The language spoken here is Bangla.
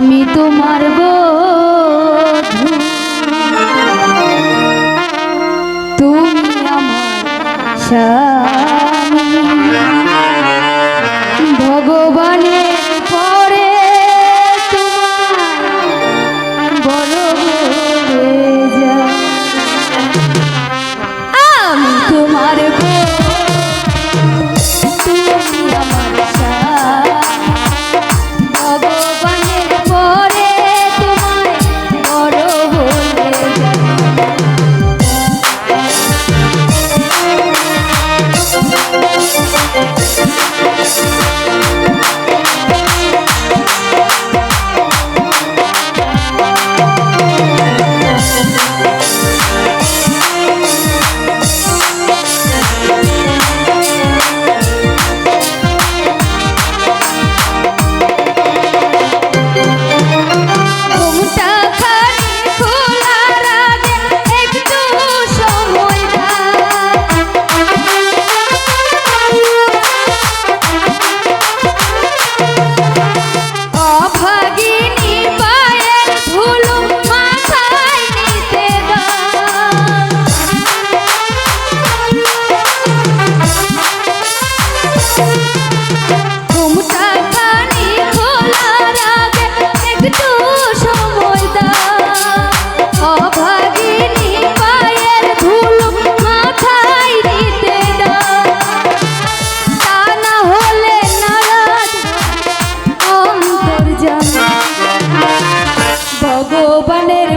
আমি তোমার বধু তুমি আমার ভগবান যৌবনের